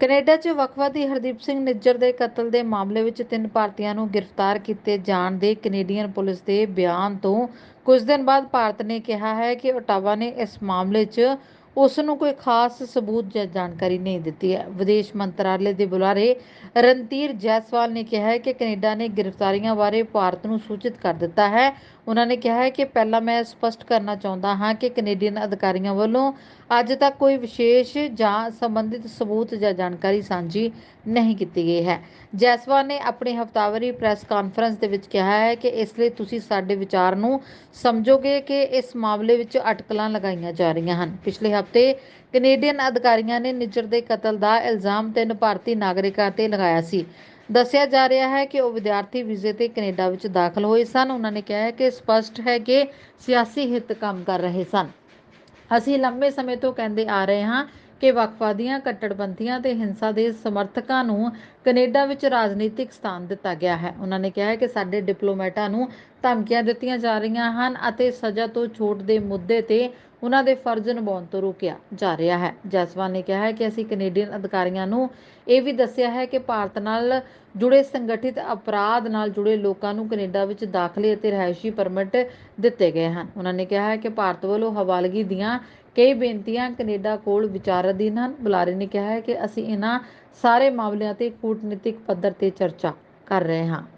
Canada 'ਚ ਵਕਫਾਦੀ ਹਰਦੀਪ ਸਿੰਘ ਨਿੱਜਰ ਦੇ ਕਤਲ ਦੇ ਮਾਮਲੇ ਵਿੱਚ ਤਿੰਨ ਭਾਰਤੀਆਂ ਨੂੰ ਗ੍ਰਿਫਤਾਰ ਕੀਤੇ ਜਾਣ ਦੇ ਕੈਨੇਡੀਅਨ ਪੁਲਿਸ ਦੇ ਬਿਆਨ ਤੋਂ ਕੁਝ ਦਿਨ ਬਾਅਦ ਭਾਰਤ ਨੇ ਕਿਹਾ ਹੈ ਕਿ ਓਟਾਵਾ ਨੇ ਇਸ ਮਾਮਲੇ 'ਚ ਉਸ ਨੂੰ ਕੋਈ ਖਾਸ ਸਬੂਤ ਜਾਂ ਜਾਣਕਾਰੀ ਨਹੀਂ ਦਿੱਤੀ ਹੈ। ਵਿਦੇਸ਼ ਮੰਤਰਾਲੇ ਦੇ ਬੁਲਾਰੇ ਰਣਧੀਰ ਜੈਸਵਾਲ ਨੇ ਕਿਹਾ ਹੈ ਕਿ ਕੈਨੇਡਾ ਨੇ ਗ੍ਰਿਫਤਾਰੀਆਂ ਬਾਰੇ ਭਾਰਤ ਨੂੰ ਸੂਚਿਤ ਕਰ ਦਿੱਤਾ ਹੈ। ਉਹਨਾਂ ਨੇ ਕਿਹਾ ਹੈ ਕਿ ਪਹਿਲਾਂ ਮੈਂ ਸਪਸ਼ਟ ਕਰਨਾ ਚਾਹੁੰਦਾ ਹਾਂ ਕਿ ਕੈਨੇਡੀਅਨ ਅਧਿਕਾਰੀਆਂ ਵੱਲੋਂ ਅੱਜ ਤੱਕ ਕੋਈ ਵਿਸ਼ੇਸ਼ ਜਾਂ ਸੰਬੰਧਿਤ ਸਬੂਤ ਜਾਂ ਜਾਣਕਾਰੀ ਸਾਂਝੀ ਨਹੀਂ ਕੀਤੀ ਗਈ ਹੈ। ਜੈਸਵਾਲ ਨੇ ਆਪਣੀ ਹਫ਼ਤਾਵਾਰੀ ਪ੍ਰੈਸ ਕਾਨਫਰੰਸ ਦੇ ਵਿੱਚ ਕਿਹਾ ਹੈ ਕਿ ਇਸ ਲਈ ਤੁਸੀਂ ਸਾਡੇ ਵਿਚਾਰ ਨੂੰ ਸਮਝੋਗੇ ਕਿ ਇਸ ਮਾਮਲੇ ਵਿੱਚ ਅਟਕਲਾਂ ਲਗਾਈਆਂ ਜਾ ਰਹੀਆਂ ਹਨ। ਪਿਛਲੇ ਹਫ਼ਤੇ ਕੈਨੇਡੀਅਨ ਅਧਿਕਾਰੀਆਂ ਨੇ ਨਿੱਜਰ ਦੇ ਕਤਲ ਦਾ ਇਲਜ਼ਾਮ ਤਿੰਨ ਭਾਰਤੀ ਨਾਗਰਿਕਾਂ ਤੇ ਲਗਾਇਆ ਸੀ। ਦੱਸਿਆ ਜਾ ਰਿਹਾ ਹੈ ਕਿ ਉਹ ਵਿਦਿਆਰਥੀ ਵੀਜ਼ੇ ਤੇ ਕੈਨੇਡਾ ਵਿੱਚ ਦਾਖਲ ਹੋਏ ਸਨ। ਉਹਨਾਂ ਨੇ ਕਿਹਾ ਹੈ ਕਿ ਸਪਸ਼ਟ ਹੈ ਕਿ ਸਿਆਸੀ ਹਿੱਤ ਕੰਮ ਕਰ ਰਹੇ ਸਨ। ਅਸੀਂ ਲੰਬੇ ਸਮੇਂ ਤੋਂ ਕਹਿੰਦੇ ਆ ਰਹੇ ਹਾਂ ਕਿ ਵਕਫਾਦੀਆਂ ਕੱਟੜਪੰਥੀਆਂ ਤੇ ਹਿੰਸਾ ਦੇ ਸਮਰਥਕਾਂ ਨੂੰ ਕੈਨੇਡਾ ਵਿੱਚ ਰਾਜਨੀਤਿਕ ਸਥਾਨ ਦਿੱਤਾ ਗਿਆ ਹੈ। ਉਹਨਾਂ ਨੇ ਕਿਹਾ ਹੈ ਕਿ ਸਾਡੇ ਡਿਪਲੋਮੈਟਾਂ ਨੂੰ ਧਮਕੀਆਂ ਦਿੱਤੀਆਂ ਜਾ ਰਹੀਆਂ ਹਨ ਅਤੇ ਸਜ਼ਾ ਤੋਂ ਛੋਟ ਦੇ ਮੁੱਦੇ ਤੇ ਉਹਨਾਂ ਦੇ ਫਰਜ਼ ਨਿਭਾਉਣ ਤੋਂ ਰੋਕਿਆ ਜਾ ਰਿਹਾ ਹੈ। ਜਸਵਾਲ ਨੇ ਕਿਹਾ ਹੈ ਕਿ ਅਸੀਂ ਕੈਨੇਡੀਅਨ ਅਧਿਕਾਰੀਆਂ ਨੂੰ ਇਹ ਵੀ ਦੱਸਿਆ ਹੈ ਕਿ ਭਾਰਤ ਨਾਲ ਜੁੜੇ ਸੰਗਠਿਤ ਅਪਰਾਧ ਨਾਲ ਜੁੜੇ ਲੋਕਾਂ ਨੂੰ ਕੈਨੇਡਾ ਵਿੱਚ ਦਾਖਲੇ ਅਤੇ ਰਿਹਾਇਸ਼ੀ ਪਰਮਿਟ ਦਿੱਤੇ ਗਏ ਹਨ। ਉਹਨਾਂ ਨੇ ਕਿਹਾ ਹੈ ਕਿ ਭਾਰਤ ਵੱਲੋਂ ਹਵਾਲਗੀ ਦੀਆਂ ਕਈ ਬੇਨਤੀਆਂ ਕੈਨੇਡਾ ਕੋਲ ਵਿਚਾਰ ਅਧੀਨ ਹਨ। ਬੁਲਾਰੇ ਨੇ ਕਿਹਾ ਹੈ ਕਿ ਅਸੀਂ ਇਹਨਾਂ ਸਾਰੇ ਮਾਮਲਿਆਂ ਤੇ ਕੂਟਨੀਤਿਕ ਪੱਧਰ ਤੇ ਚਰਚਾ ਕਰ ਰਹੇ ਹਾਂ।